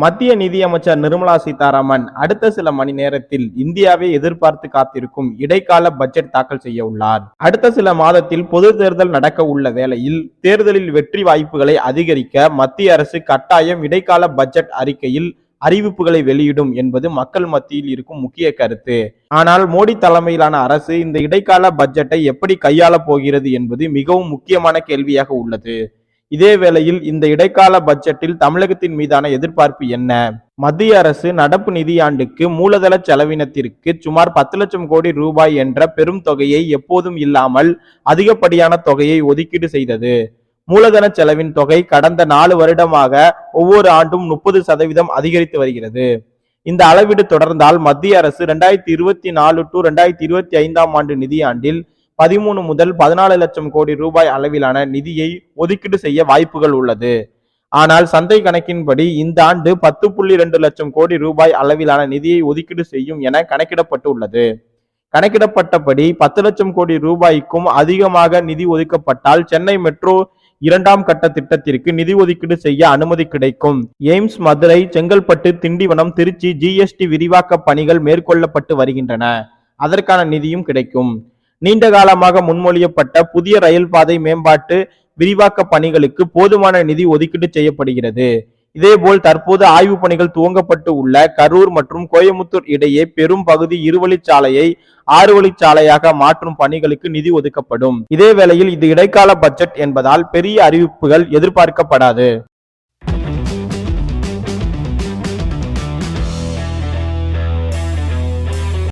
மத்திய நிதியமைச்சர் நிர்மலா சீதாராமன் அடுத்த சில மணி நேரத்தில் இந்தியாவை எதிர்பார்த்து காத்திருக்கும் இடைக்கால பட்ஜெட் தாக்கல் செய்ய உள்ளார். அடுத்த சில மாதத்தில் பொது தேர்தல் நடக்க உள்ள வேளையில் தேர்தலில் வெற்றி வாய்ப்புகளை அதிகரிக்க மத்திய அரசு கட்டாயம் இடைக்கால பட்ஜெட் அறிக்கையில் அறிவிப்புகளை வெளியிடும் என்பது மக்கள் மத்தியில் இருக்கும் முக்கிய கருத்து. ஆனால் மோடி தலைமையிலான அரசு இந்த இடைக்கால பட்ஜெட்டை எப்படி கையாளப் போகிறது என்பது மிகவும் முக்கியமான கேள்வியாக உள்ளது. இதே வேளையில் இந்த இடைக்கால பட்ஜெட்டில் தமிழகத்தின் மீதான எதிர்பார்ப்பு என்ன? மத்திய அரசு நடப்பு நிதியாண்டுக்கு மூலதன செலவினத்திற்கு சுமார் பத்து லட்சம் கோடி ரூபாய் என்ற பெரும் தொகையை எப்போதும் இல்லாமல் அதிகப்படியான தொகையை ஒதுக்கீடு செய்தது. மூலதன செலவின் தொகை கடந்த நாலு வருடமாக ஒவ்வொரு ஆண்டும் முப்பது சதவீதம் அதிகரித்து வருகிறது. இந்த அளவீடு தொடர்ந்தால் மத்திய அரசு ரெண்டாயிரத்தி இருபத்தி நாலு டு ரெண்டாயிரத்தி இருபத்தி ஐந்தாம் ஆண்டு நிதியாண்டில் பதிமூணு முதல் பதினாலு லட்சம் கோடி ரூபாய் அளவிலான நிதியை ஒதுக்கீடு செய்ய வாய்ப்புகள் உள்ளது. ஆனால் சந்தை கணக்கின்படி இந்த ஆண்டு பத்து புள்ளி ரெண்டு லட்சம் கோடி ரூபாய் அளவிலான நிதியை ஒதுக்கீடு செய்யும் என கணக்கிடப்பட்டுள்ளது. கணக்கிடப்பட்டபடி பத்து லட்சம் கோடி ரூபாய்க்கும் அதிகமாக நிதி ஒதுக்கப்பட்டால் சென்னை மெட்ரோ இரண்டாம் கட்ட திட்டத்திற்கு நிதி ஒதுக்கீடு செய்ய அனுமதி கிடைக்கும். எய்ம்ஸ் மதுரை செங்கல்பட்டு திண்டிவனம் திருச்சி ஜிஎஸ்டி விரிவாக்க பணிகள் மேற்கொள்ளப்பட்டு வருகின்றன. அதற்கான நிதியும் கிடைக்கும். நீண்ட காலமாக முன்மொழியப்பட்ட புதிய ரயில் பாதை மேம்பாட்டு விரிவாக்க பணிகளுக்கு போதுமான நிதி ஒதுக்கீடு செய்யப்படுகிறது. இதேபோல் தற்போது ஆய்வு பணிகள் துவங்கப்பட்டு உள்ள கரூர் மற்றும் கோயமுத்தூர் இடையே பெரும் பகுதி இருவழிச்சாலையை ஆறு வழிச்சாலையாக மாற்றும் பணிகளுக்கு நிதி ஒதுக்கப்படும். இதே வேளையில் இது இடைக்கால பட்ஜெட் என்பதால் பெரிய அறிவிப்புகள் எதிர்பார்க்கப்படாது.